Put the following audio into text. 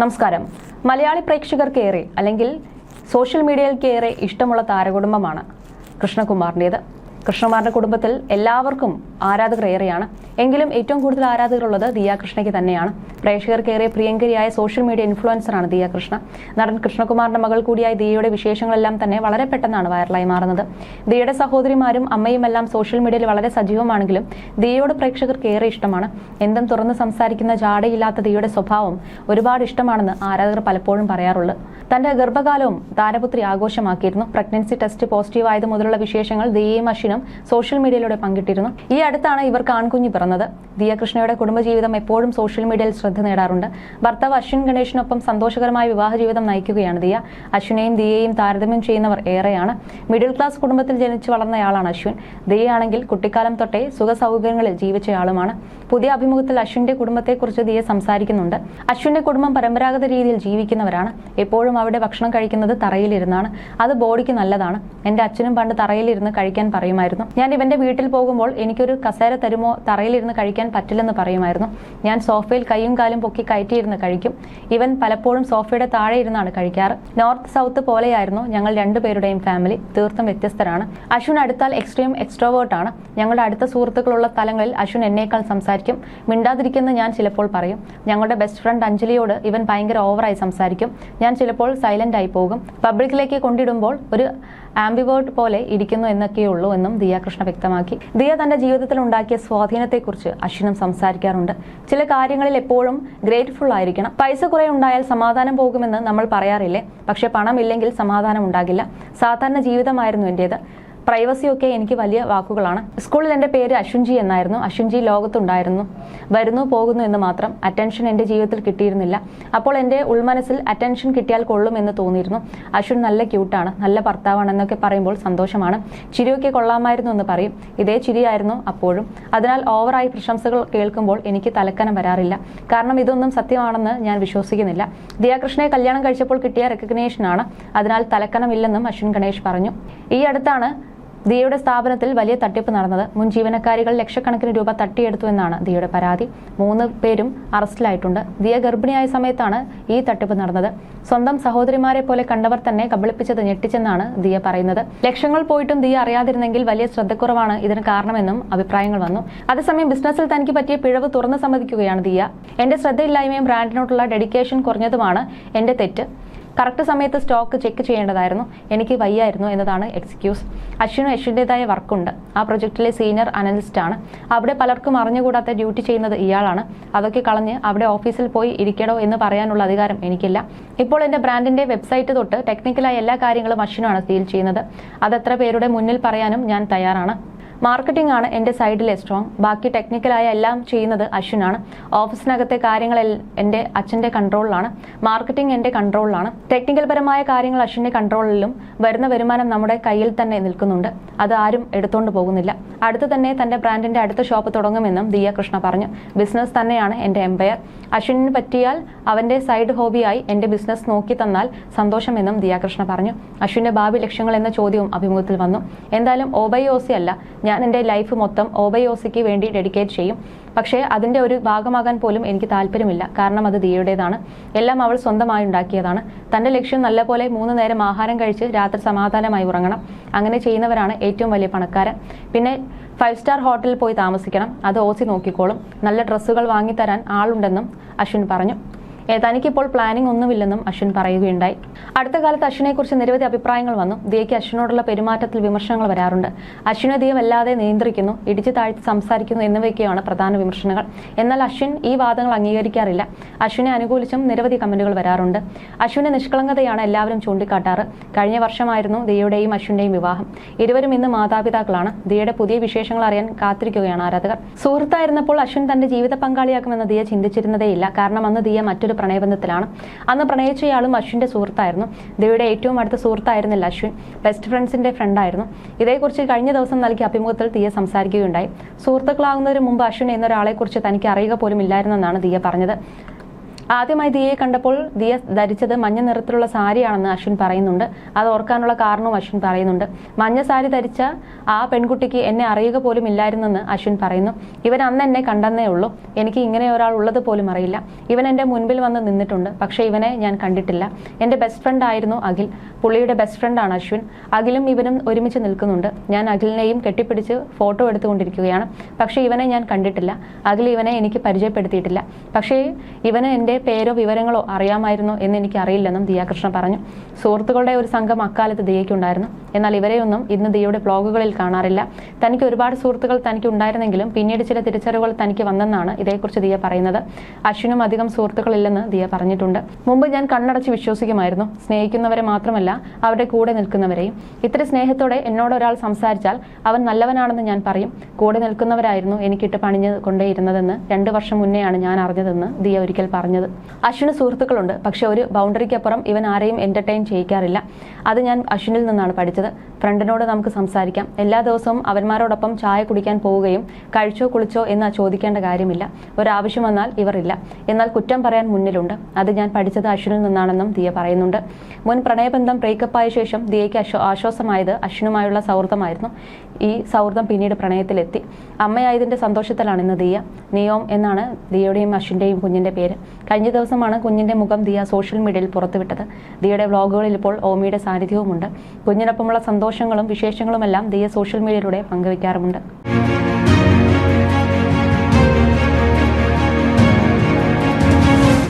നമസ്കാരം. മലയാളി പ്രേക്ഷകർക്കേറെ അല്ലെങ്കിൽ സോഷ്യൽ മീഡിയയിൽക്കേറെ ഇഷ്ടമുള്ള താരകുടുംബമാണ് കൃഷ്ണകുമാറിന്റേത്. കൃഷ്ണകുമാറിന്റെ കുടുംബത്തിൽ എല്ലാവർക്കും ആരാധകർ ഏറെയാണ്. എങ്കിലും ഏറ്റവും കൂടുതൽ ആരാധകരുള്ളത് ദിയ കൃഷ്ണയ്ക്ക് തന്നെയാണ്. പ്രേക്ഷകർക്കേറെ പ്രിയങ്കരിയായ സോഷ്യൽ മീഡിയ ഇൻഫ്ലുവൻസറാണ് ദിയ കൃഷ്ണ. നടൻ കൃഷ്ണകുമാറിന്റെ മകൾ കൂടിയായ ദിയയുടെ വിശേഷങ്ങളെല്ലാം തന്നെ വളരെ പെട്ടെന്നാണ് വൈറലായി മാറുന്നത്. ദിയയുടെ സഹോദരിമാരും അമ്മയും എല്ലാം സോഷ്യൽ മീഡിയയിൽ വളരെ സജീവമാണെങ്കിലും ദിയയോട് പ്രേക്ഷകർക്ക് ഏറെ ഇഷ്ടമാണ്. എന്തും തുറന്ന് സംസാരിക്കുന്ന ജാടയില്ലാത്ത ദിയയുടെ സ്വഭാവം ഒരുപാട് ഇഷ്ടമാണെന്ന് ആരാധകർ പലപ്പോഴും പറയാറുള്ളത് തന്റെ ഗർഭകാലവും താരപുത്രി ആഘോഷമാക്കിയിരുന്നു. പ്രഗ്നൻസി ടെസ്റ്റ് പോസിറ്റീവ് ആയത് മുതലുള്ള വിശേഷങ്ങൾ ദിയയും അശ്വിനും സോഷ്യൽ മീഡിയയിലൂടെ പങ്കിട്ടിരുന്നു. ഈ അടുത്താണ് ഇവർക്ക് ആൺകുഞ്ഞ് പിറന്നത്. ദിയകൃഷ്ണയുടെ കുടുംബജീവിതം എപ്പോഴും സോഷ്യൽ മീഡിയയിൽ ശ്രദ്ധ നേടാറുണ്ട്. ഭർത്താവ് അശ്വിൻ ഗണേഷിനൊപ്പം സന്തോഷകരമായ വിവാഹ ജീവിതം നയിക്കുകയാണ് ദിയ. അശ്വിനെയും ദിയയെയും താരതമ്യം ചെയ്യുന്നവർ ഏറെയാണ്. മിഡിൽ ക്ലാസ് കുടുംബത്തിൽ ജനിച്ചു വളർന്നയാളാണ് അശ്വിൻ. ദിയയാണെങ്കിൽ കുട്ടിക്കാലം തൊട്ടേ സുഖ സൗകര്യങ്ങളിൽ ജീവിച്ചയാളുമാണ്. പുതിയ അഭിമുഖത്തിൽ അശ്വിന്റെ കുടുംബത്തെക്കുറിച്ച് ദിയ സംസാരിക്കുന്നുണ്ട്. അശ്വിന്റെ കുടുംബം പരമ്പരാഗത രീതിയിൽ ജീവിക്കുന്നവരാണ്. എപ്പോഴും അവിടെ ഭക്ഷണം കഴിക്കുന്നത് തറയിലിരുന്നാണ്. അത് ബോഡിക്ക് നല്ലതാണ്. എന്റെ അച്ഛനും പണ്ട് തറയിലിരുന്ന് കഴിക്കാൻ പറയുമായിരുന്നു. ഞാൻ ഇവന്റെ വീട്ടിൽ പോകുമ്പോൾ എനിക്കൊരു കസേര തരുമോ തറയിലിരുന്ന് കഴിക്കാൻ പറ്റില്ലെന്ന് പറയുമായിരുന്നു. ഞാൻ സോഫയിൽ കൈയും കാലും പൊക്കി കയറ്റിയിരുന്ന് കഴിക്കും. ഇവൻ പലപ്പോഴും സോഫയുടെ താഴെ ഇരുന്നാണ് കഴിക്കാറ്. നോർത്ത് സൗത്ത് പോലെയായിരുന്നു ഞങ്ങൾ രണ്ടുപേരുടെയും ഫാമിലി. തീർത്തും വ്യത്യസ്തരാണ്. അശ്വിൻ അടുത്താൽ എക്സ്ട്രീം എക്സ്ട്രോവേർട്ട് ആണ്. ഞങ്ങളുടെ അടുത്ത സുഹൃത്തുക്കളുള്ള സ്ഥലങ്ങളിൽ അശ്വിൻ എന്നേക്കാൾ സംസാരിക്കും. മിണ്ടാതിരിക്കുന്ന ഞാൻ ചിലപ്പോൾ പറയും. ഞങ്ങളുടെ ബെസ്റ്റ് ഫ്രണ്ട് അഞ്ജലിയോട് ഇവൻ ഭയങ്കര ഓവറായി സംസാരിക്കും. ഞാൻ ചിലപ്പോൾ സൈലന്റ് ആയി പോകും. പബ്ലിക്കിലേക്ക് കൊണ്ടിടുമ്പോൾ ഒരു ആംബിവേർട്ട് പോലെ ഇരിക്കുന്നു എന്നൊക്കെയുള്ളൂ എന്നും ദിയ കൃഷ്ണ വ്യക്തമാക്കി. ദിയ തന്റെ ജീവിതത്തിൽ ഉണ്ടാക്കിയ സ്വാധീനത്തെക്കുറിച്ച് അശ്വിനും സംസാരിക്കാറുണ്ട്. ചില കാര്യങ്ങളിൽ എപ്പോഴും ഗ്രേറ്റ്ഫുൾ ആയിരിക്കണം. പൈസ കുറെ ഉണ്ടായാൽ സമാധാനം പോകുമെന്ന് നമ്മൾ പറയാറില്ലേ? പക്ഷെ പണമില്ലെങ്കിൽ സമാധാനം ഉണ്ടാകില്ല. സാധാരണ ജീവിതമായിരുന്നു എന്റേത് പ്രൈവസിയൊക്കെ എനിക്ക് വലിയ വാക്കുകളാണ്. സ്കൂളിൽ എന്റെ പേര് അശ്വിൻജി എന്നായിരുന്നു. അശ്വിൻജി ലോകത്തുണ്ടായിരുന്നു. വരുന്നു പോകുന്നു എന്ന് മാത്രം അറ്റൻഷൻ എന്റെ ജീവിതത്തിൽ കിട്ടിയിരുന്നില്ല. അപ്പോൾ എന്റെ ഉൾമനസ്സിൽ അറ്റൻഷൻ കിട്ടിയാൽ കൊള്ളും എന്ന് തോന്നിയിരുന്നു. അശ്വിൻ നല്ല ക്യൂട്ടാണ് നല്ല ഭർത്താവാണ് എന്നൊക്കെ പറയുമ്പോൾ സന്തോഷമാണ്. ചിരിയൊക്കെ കൊള്ളാമായിരുന്നു എന്ന് പറയും. ഇതേ ചിരിയായിരുന്നു അപ്പോഴും. അതിനാൽ ഓവറായി പ്രശംസകൾ കേൾക്കുമ്പോൾ എനിക്ക് തലക്കനം വരാറില്ല. കാരണം ഇതൊന്നും സത്യമാണെന്ന് ഞാൻ വിശ്വസിക്കുന്നില്ല. ദിയാകൃഷ്ണയെ കല്യാണം കഴിച്ചപ്പോൾ കിട്ടിയ റെക്കഗ്നേഷനാണ് അതിനാൽ തലക്കനമില്ലെന്നും അശ്വിൻ ഗണേഷ് പറഞ്ഞു. ഈ അടുത്താണ് ദിയയുടെ സ്ഥാപനത്തിൽ വലിയ തട്ടിപ്പ് നടന്നത് മുൻ ജീവനക്കാരികൾ ലക്ഷക്കണക്കിന് രൂപ തട്ടിയെടുത്തു എന്നാണ് ദിയയുടെ പരാതി. മൂന്ന് പേരും അറസ്റ്റിലായിട്ടുണ്ട്. ദിയ ഗർഭിണിയായ സമയത്താണ് ഈ തട്ടിപ്പ് നടന്നത്. സ്വന്തം സഹോദരിമാരെ പോലെ കണ്ടവർ തന്നെ കബളിപ്പിച്ചത് ഞെട്ടിച്ചെന്നാണ് ദിയ പറയുന്നത്. ലക്ഷങ്ങൾ പോയിട്ടും ദിയ അറിയാതിരുന്നെങ്കിൽ വലിയ ശ്രദ്ധക്കുറവാണ് ഇതിന് കാരണമെന്നും അഭിപ്രായങ്ങൾ വന്നു. അതേസമയം ബിസിനസ്സിൽ തനിക്ക് പറ്റിയ പിഴവ് തുറന്നു സമ്മതിക്കുകയാണ് ദിയ. എന്റെ ശ്രദ്ധയില്ലായ്മയും ബ്രാൻഡിനോടുള്ള ഡെഡിക്കേഷൻ കുറഞ്ഞതുമാണ് എന്റെ തെറ്റ്. കറക്റ്റ് സമയത്ത് സ്റ്റോക്ക് ചെക്ക് ചെയ്യേണ്ടതായിരുന്നു. എനിക്ക് വയ്യായിരുന്നു എന്നതാണ് എക്സ്ക്യൂസ് അശ്വിനും അശ്വിന്റെതായ വർക്കുണ്ട്. ആ പ്രൊജക്റ്റിലെ സീനിയർ അനലിസ്റ്റ് ആണ്. അവിടെ പലർക്കും അറിഞ്ഞുകൂടാത്ത ഡ്യൂട്ടി ചെയ്യുന്നത് ഇയാളാണ്. അതൊക്കെ കളഞ്ഞ് അവിടെ ഓഫീസിൽ പോയി ഇരിക്കണോ എന്ന് പറയാനുള്ള അധികാരം എനിക്കില്ല. ഇപ്പോൾ എന്റെ ബ്രാൻഡിന്റെ വെബ്സൈറ്റ് തൊട്ട് ടെക്നിക്കലായ എല്ലാ കാര്യങ്ങളും അശ്വിനാണ് ഡീൽ ചെയ്യുന്നത്. അതെത്ര പേരുടെ മുന്നിൽ പറയാനും ഞാൻ തയ്യാറാണ്. മാർക്കറ്റിംഗ് ആണ് എന്റെ സൈഡിലെ സ്ട്രോങ് ബാക്കി ടെക്നിക്കലായ എല്ലാം ചെയ്യുന്നത് അശ്വിനാണ്. ഓഫീസിനകത്തെ കാര്യങ്ങൾ എന്റെ അച്ഛന്റെ കൺട്രോളിലാണ് മാർക്കറ്റിംഗ് എന്റെ കൺട്രോളിലാണ് ടെക്നിക്കൽ പരമായ കാര്യങ്ങൾ അശ്വിന്റെ കൺട്രോളിലും വരുന്ന വരുമാനം നമ്മുടെ കയ്യിൽ തന്നെ നിൽക്കുന്നുണ്ട്. അത് ആരും എടുത്തുകൊണ്ട് പോകുന്നില്ല. അടുത്ത് തന്നെ തന്റെ ബ്രാൻഡിന്റെ അടുത്ത ഷോപ്പ് തുടങ്ങുമെന്നും ദിയ കൃഷ്ണ പറഞ്ഞു. ബിസിനസ് തന്നെയാണ് എന്റെ എംപയർ അശ്വിനിന് പറ്റിയാൽ അവന്റെ സൈഡ് ഹോബിയായി എന്റെ ബിസിനസ് നോക്കി തന്നാൽ സന്തോഷമെന്നും ദിയാകൃഷ്ണ പറഞ്ഞു. അശ്വിന്റെ ഭാവി ലക്ഷ്യങ്ങൾ എന്ന ചോദ്യവും അഭിമുഖത്തിൽ വന്നു. എന്തായാലും ഓബൈയോസി അല്ല. ഞാൻ എന്റെ ലൈഫ് മൊത്തം ഓബയോസിക്ക് വേണ്ടി ഡെഡിക്കേറ്റ് ചെയ്യും. പക്ഷേ അതിന്റെ ഒരു ഭാഗമാകാൻ പോലും എനിക്ക് താല്പര്യമില്ല. കാരണം അത് ദിയയുടേതാണ് എല്ലാം അവൾ സ്വന്തമായി ഉണ്ടാക്കിയതാണ്. തന്റെ ലക്ഷ്യം നല്ലപോലെ മൂന്ന് നേരം ആഹാരം കഴിച്ച് രാത്രി സമാധാനമായി ഉറങ്ങണം. അങ്ങനെ ചെയ്യുന്നവരാണ് ഏറ്റവും വലിയ പണക്കാരൻ. പിന്നെ ഫൈവ് സ്റ്റാർ ഹോട്ടലിൽ പോയി താമസിക്കണം. അത് ഓസി നോക്കിക്കോളും. നല്ല ഡ്രസ്സുകൾ വാങ്ങിത്തരാൻ ആളുണ്ടെന്നും അശ്വിൻ പറഞ്ഞു. തനിക്കിപ്പോൾ പ്ലാനിംഗ് ഒന്നുമില്ലെന്നും അശ്വിൻ പറയുകയുണ്ടായി. അടുത്ത കാലത്ത് അശ്വിനെ കുറിച്ച് നിരവധി അഭിപ്രായങ്ങൾ വന്നു. ദിയയ്ക്ക് അശ്വിനോടുള്ള പെരുമാറ്റത്തിൽ വിമർശനങ്ങൾ വരാറുണ്ട്. അശ്വിനെ ദിയ വല്ലാതെ നിയന്ത്രിക്കുന്നു ഇടിച്ചു താഴ്ത്തി സംസാരിക്കുന്നു എന്നിവയൊക്കെയാണ് പ്രധാന വിമർശനങ്ങൾ. എന്നാൽ അശ്വിൻ ഈ വാദങ്ങൾ അംഗീകരിക്കാറില്ല. അശ്വിനെ അനുകൂലിച്ചും നിരവധി കമന്റുകൾ വരാറുണ്ട്. അശ്വിന്റെ നിഷ്കളങ്കതയാണ് എല്ലാവരും ചൂണ്ടിക്കാട്ടാറ്. കഴിഞ്ഞ വർഷമായിരുന്നു ദിയയുടെയും അശ്വിന്റെയും വിവാഹം. ഇരുവരും ഇന്ന് മാതാപിതാക്കളാണ്. ദിയയുടെ പുതിയ വിശേഷങ്ങൾ അറിയാൻ കാത്തിരിക്കുകയാണ് ആരാധകർ. സുഹൃത്തായിരുന്നപ്പോൾ അശ്വിൻ തന്റെ ജീവിത പങ്കാളിയാക്കുമെന്ന് ദിയ ചിന്തിച്ചിരുന്നതേയില്ല. കാരണം അന്ന് ദിയ മറ്റൊരു പ്രണയബന്ധത്തിലാണ്. അന്ന് പ്രണയിച്ചയാളും അശ്വിന്റെ സുഹൃത്തായിരുന്നു. ദേവിയുടെ ഏറ്റവും അടുത്ത സുഹൃത്തായിരുന്നില്ല അശ്വിൻ. ബെസ്റ്റ് ഫ്രണ്ട്സിന്റെ ഫ്രണ്ടായിരുന്നു ഇതേക്കുറിച്ച് കഴിഞ്ഞ ദിവസം നൽകിയ അഭിമുഖത്തിൽ ദിയ സംസാരിക്കുകയുണ്ടായി. സുഹൃത്തുക്കളാകുന്നതിന് മുമ്പ് അശ്വിൻ എന്നൊരാളെക്കുറിച്ച് തനിക്ക് അറിയുക പോലും ഇല്ലായിരുന്നെന്നാണ് ദിയ പറഞ്ഞത്. ആദ്യമായി ദിയെ കണ്ടപ്പോൾ ദിയ ധരിച്ചത് മഞ്ഞ നിറത്തിലുള്ള സാരിയാണെന്ന് അശ്വിൻ പറയുന്നുണ്ട്. അത് ഓർക്കാനുള്ള കാരണവും അശ്വിൻ പറയുന്നുണ്ട്. മഞ്ഞ സാരി ധരിച്ച ആ പെൺകുട്ടിക്ക് എന്നെ അറിയുക പോലും ഇല്ലായിരുന്നെന്ന് അശ്വിൻ പറയുന്നു. ഇവൻ അന്ന് എന്നെ കണ്ടെന്നേ ഉള്ളൂ. എനിക്ക് ഇങ്ങനെ ഒരാൾ ഉള്ളത് പോലും അറിയില്ല. ഇവൻ എന്റെ മുൻപിൽ വന്ന് നിന്നിട്ടുണ്ട്. പക്ഷേ ഇവനെ ഞാൻ കണ്ടിട്ടില്ല. എന്റെ ബെസ്റ്റ് ഫ്രണ്ട് ആയിരുന്നു അഖിൽ. പുള്ളിയുടെ ബെസ്റ്റ് ഫ്രണ്ടാണ് അശ്വിൻ. അഖിലും ഇവനും ഒരുമിച്ച് നിൽക്കുന്നുണ്ട്. ഞാൻ അഖിലിനെയും കെട്ടിപ്പിടിച്ച് ഫോട്ടോ എടുത്തുകൊണ്ടിരിക്കുകയാണ്. പക്ഷേ ഇവനെ ഞാൻ കണ്ടിട്ടില്ല. അഖിൽ ഇവനെ എനിക്ക് പരിചയപ്പെടുത്തിയിട്ടില്ല. പക്ഷേ ഇവന് എന്റെ പേരോ വിവരങ്ങളോ അറിയാമായിരുന്നോ എന്ന് അറിയില്ലെന്നും ദിയാകൃഷ്ണ പറഞ്ഞു. സുഹൃത്തുക്കളുടെ ഒരു സംഘം അക്കാലത്ത് ദിയയ്ക്കുണ്ടായിരുന്നു എന്നാൽ ഇവരെയൊന്നും ഇന്ന് ദിയയുടെ ബ്ലോഗുകളിൽ കാണാറില്ല. തനിക്ക് ഒരുപാട് സുഹൃത്തുക്കൾ തനിക്ക് ഉണ്ടായിരുന്നെങ്കിലും പിന്നീട് ചില തിരിച്ചറിവുകൾ തനിക്ക് വന്നെന്നാണ് ഇതേക്കുറിച്ച് ദിയ പറയുന്നത്. അശ്വിനും അധികം സുഹൃത്തുക്കളില്ലെന്ന് ദിയ പറഞ്ഞിട്ടുണ്ട്. മുമ്പ് ഞാൻ കണ്ണടച്ച് വിശ്വസിക്കുമായിരുന്നു. സ്നേഹിക്കുന്നവരെ മാത്രമല്ല അവരുടെ കൂടെ നിൽക്കുന്നവരെയും. ഇത്ര സ്നേഹത്തോടെ എന്നോട് ഒരാൾ സംസാരിച്ചാൽ അവൻ നല്ലവനാണെന്ന് ഞാൻ പറയും. കൂടെ നിൽക്കുന്നവരായിരുന്നു എനിക്കിട്ട് പണിഞ്ഞ് കൊണ്ടേയിരുന്നതെന്ന് രണ്ട് വർഷം മുന്നെയാണ് ഞാൻ അറിഞ്ഞതെന്ന് ദിയ ഒരിക്കൽ പറഞ്ഞത്. അശ്വിന് സുഹൃത്തുക്കളുണ്ട്. പക്ഷെ ഒരു ബൗണ്ടറിക്കപ്പുറം ഇവൻ ആരെയും എന്റർടൈൻ ചെയ്യിക്കാറില്ല. അത് ഞാൻ അശ്വിനിൽ നിന്നാണ് പഠിച്ചത്. ഫ്രണ്ടിനോട് നമുക്ക് സംസാരിക്കാം. എല്ലാ ദിവസവും അവന്മാരോടൊപ്പം ചായ കുടിക്കാൻ പോവുകയും കഴിച്ചോ കുളിച്ചോ എന്ന് ചോദിക്കേണ്ട കാര്യമില്ല. ഒരാവശ്യം വന്നാൽ ഇവർ ഇല്ല. എന്നാൽ കുറ്റം പറയാൻ മുന്നിലുണ്ട്. അത് ഞാൻ പഠിച്ചത് അശ്വിനിൽ നിന്നാണെന്നും ദിയ പറയുന്നുണ്ട്. മുൻ പ്രണയബന്ധം ബ്രേക്കപ്പായ ശേഷം ദിയയ്ക്ക് ആശ്വ ആശ്വാസമായത് അശ്വിനുമായുള്ള സൗഹൃദമായിരുന്നു. ഈ സൗഹൃദം പിന്നീട് പ്രണയത്തിലെത്തി. അമ്മയായതിന്റെ സന്തോഷത്തിലാണ് ഇന്ന് ദിയ. നിയോം എന്നാണ് ദിയയുടെയും അശ്വിന്റെയും കുഞ്ഞിന്റെ പേര്. കഴിഞ്ഞ ദിവസമാണ് കുഞ്ഞിന്റെ മുഖം ദിയ സോഷ്യൽ മീഡിയയിൽ പുറത്തുവിട്ടത്. ദിയയുടെ വ്ളോഗുകളിൽ ഇപ്പോൾ ഓമിയുടെ സാന്നിധ്യവുമുണ്ട്. കുഞ്ഞിനൊപ്പമുള്ള സന്തോഷങ്ങളും വിശേഷങ്ങളുമെല്ലാം ദിയ സോഷ്യൽ മീഡിയയിലൂടെ പങ്കുവയ്ക്കാറുമുണ്ട്